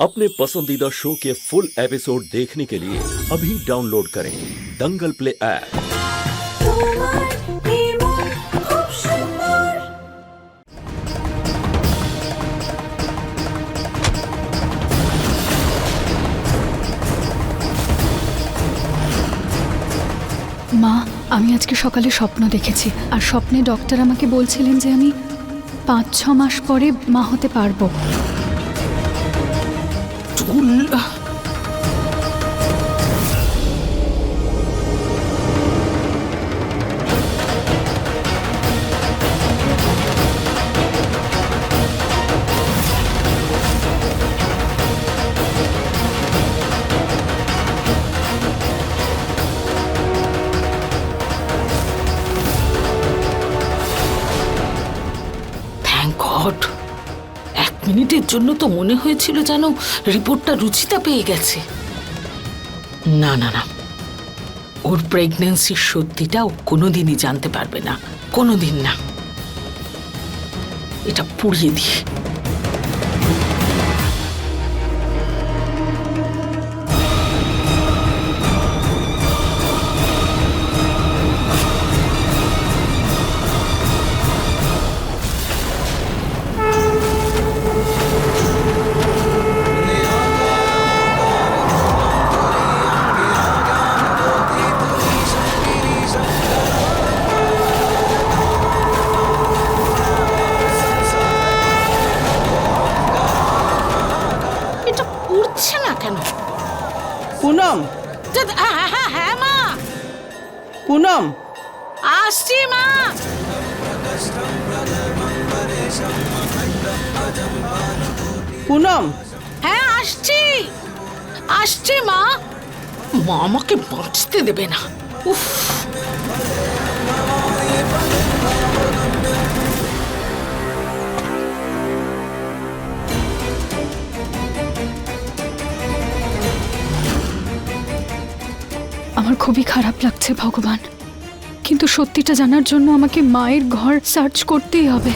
अपने पसंदीदा शो के फुल एपिसोड देखने के लिए अभी डाउनलोड करें दंगल प्ले ऐप তোমার নির্মল খুব সুন্দর মা আমি আজকে সকালে স্বপ্ন দেখেছি আর স্বপ্নে ডক্টর আমাকে বলছিলেন যে আমি পাঁচ ছ মাস পরে মা হতে পারবো থ্যাংক গড এক মিনিটের জন্য তো মনে হয়েছিল যেন রিপোর্টটা রুচিতা পেয়ে গেছে। না না না। ওর প্রেগনেন্সির সত্যিটা ও কোনোদিনই জানতে পারবে না। কোনোদিন না। এটা পুড়িয়ে দিয়ে কেন? পুনম। হ্যাঁ হ্যাঁ, হ্যাঁ হ্যাঁ মা। পুনম। আসছি মা। পুনম। হ্যাঁ আসছি। আসছি মা। মা আমাকে বাঁচতে দেবে না। উফ। আমার খুবই খারাপ লাগছে, ভগবান। কিন্তু সত্যিটা জানার জন্য আমাকে মায়ের ঘর সার্চ করতেই হবে।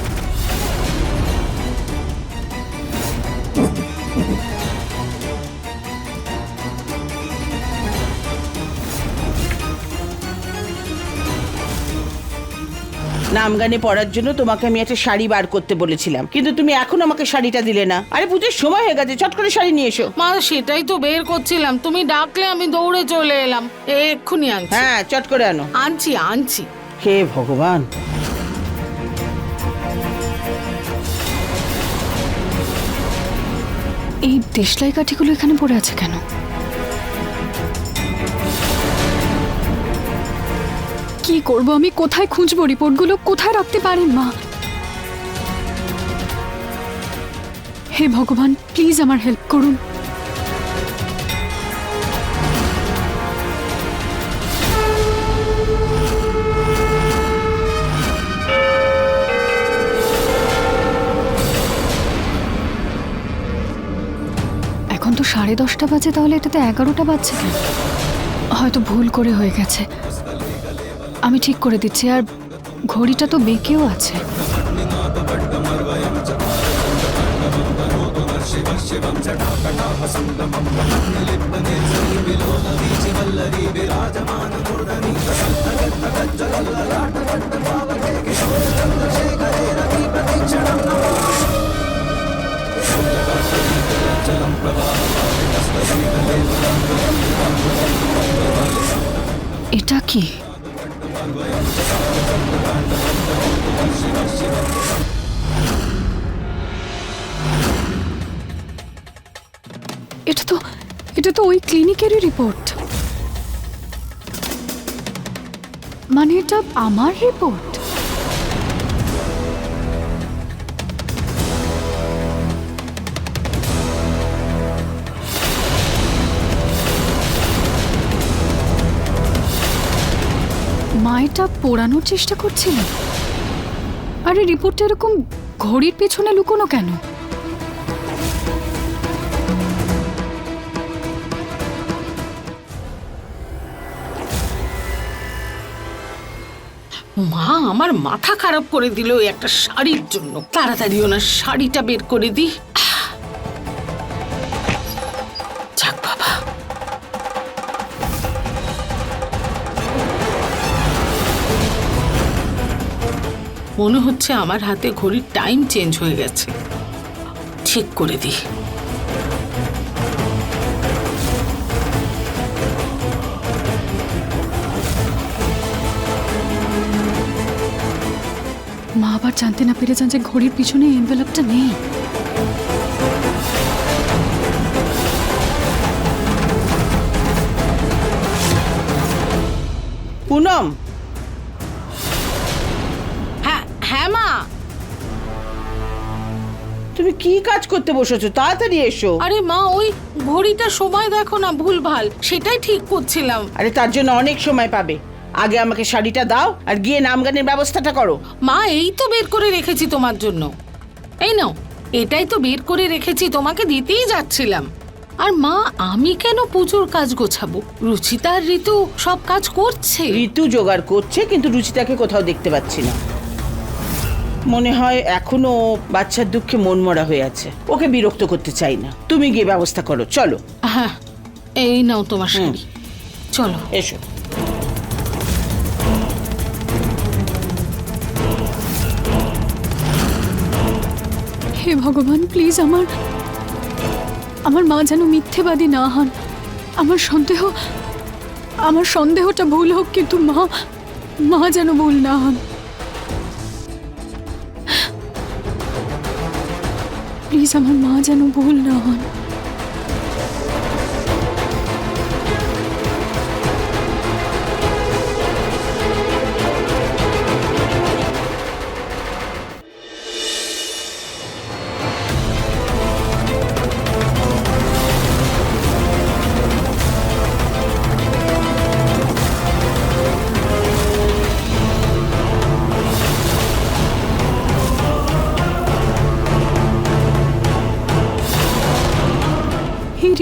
নাম গানে পড়ার জন্য তোমাকে আমি একটা শাড়ি বার করতে বলেছিলাম। কিন্তু তুমি এখন আমাকে শাড়িটা দিলে না। আরে পুজোর সময় হয়ে গেছে চট করে শাড়ি নিয়ে এসো। মা সেটাই তো বের করছিলাম। তুমি ডাকলে আমি দৌড়ে চলে এলাম। এক্ষুনি আনছি। হ্যাঁ চট করে আনো। আনছি আনছি। হে ভগবান। এই দেশলাই কাঠিগুলো এখানে পড়ে আছে কেন? কি করব? আমি কোথায় খুঁজবো? রিপোর্টগুলো কোথায় রাখতে পারেন মা? হে ভগবান, প্লিজ আমার হেল্প করুন। এখন তো সাড়ে দশটা বাজে, তাহলে এটাতে এগারোটা বাজছে কেন? হয়তো ভুল করে হয়ে গেছে। আমি ঠিক করে দিচ্ছি আর ঘড়িটা তো বেঁকেও আছে। এটা কি? এটা তো এটা তো ওই ক্লিনিকেরই রিপোর্ট মানে এটা আমার রিপোর্ট মা এটা পোড়ানোর চেষ্টা করছিলেন আরে রিপোর্টটা এরকম ঘড়ির পেছনে লুকোনো কেন? মা, আমার মাথা খারাপ করে দিল একটা শাড়ির জন্য। তাড়াতাড়ি ওনার শাড়িটা বের করে দি মনে হচ্ছে আমার হাতে ঘড়ির টাইম চেঞ্জ হয়ে গেছে। ঠিক করে দিই। মা আবার জানতে না পেরে যান যে ঘড়ির পিছনে এনভেলপটা নেই। পুনম কি কাজ করতে বসেছো? তাড়াতাড়ি এসো। আরে মা ওই ঘড়িটা সময় দেখো না ভুলভাল। সেটাই ঠিক করছিলাম। আরে তার জন্য অনেক সময় পাবে। আগে আমাকে শাড়িটা দাও আর গিয়ে নাম গানের ব্যবস্থাটা করো। মা এই তো বের করে রেখেছি তোমার জন্য। এই নাও এটাই তো বের করে রেখেছি তোমাকে দিতেই যাচ্ছিলাম। আর মা আমি কেন পুজোর কাজ গোছাবো? রুচিতা আর ঋতু সব কাজ করছে। ঋতু জোগাড় করছে কিন্তু রুচিতাকে কোথাও দেখতে পাচ্ছি না। মনে হয় এখনও বাচ্চার দুঃখে মনমরা হয়ে আছে। ওকে বিরক্ত করতে চাই না। তুমি গিয়ে ব্যবস্থা করো চলো। হ্যাঁ এই নাও তোমার শাড়ি। চলো। এসো। হে ভগবান প্লিজ আমার আমার মা যেন মিথ্যেবাদী না হন। আমার সন্দেহ আমার সন্দেহটা ভুল হোক কিন্তু মা মা যেন ভুল না হন। প্লিজ আমার মা যেন ভুল না হন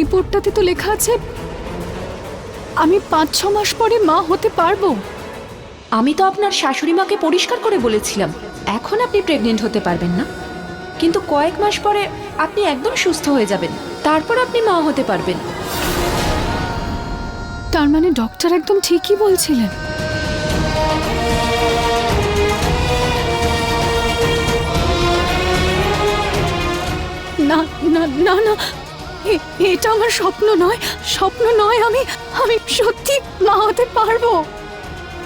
রিপোর্টটাতে তো লেখা আছে আমি পাঁচ ছ মাস পরে মা হতে পারব। আমি তো আপনার শাশুড়ি মাকে পরিষ্কার করে বলেছিলাম এখন আপনি প্রেগনেন্ট হতে পারবেন না। কিন্তু কয়েক মাস পরে আপনি একদম সুস্থ হয়ে যাবেন তারপর আপনি মা হতে পারবেন। তার মানে ডক্টর একদম ঠিকই বলছিলেন। না না না না এটা আমার স্বপ্ন নয়। স্বপ্ন নয় আমি আমি সত্যি মা হতে পারব।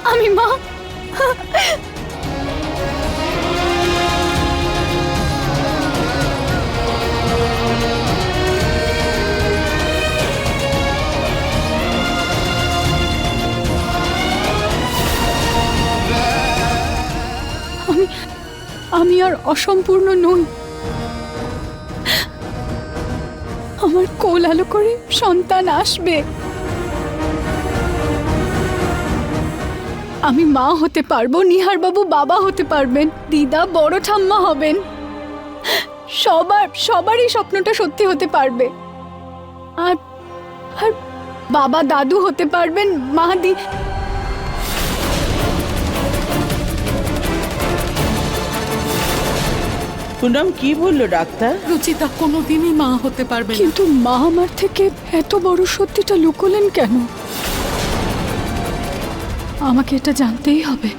আমি মা। আমি আমি আর অসম্পূর্ণ নই। আমার কোল আলো করে সন্তান আসবে। আমি মা হতে পারব নিহার বাবু বাবা হতে পারবেন, দিদা বড় ঠাম্মা হবেন। সবার, সবারই স্বপ্নটা সত্যি হতে পারবে। আর আর বাবা দাদু হতে পারবেন, মা পুনম কি বলল ডাক্তার? রুচিতা কোনোদিনই মা হতে পারবে না। কিন্তু মা আমার থেকে এত বড় সত্যিটা লুকোলেন কেন? আমাকে এটা জানতেই হবে।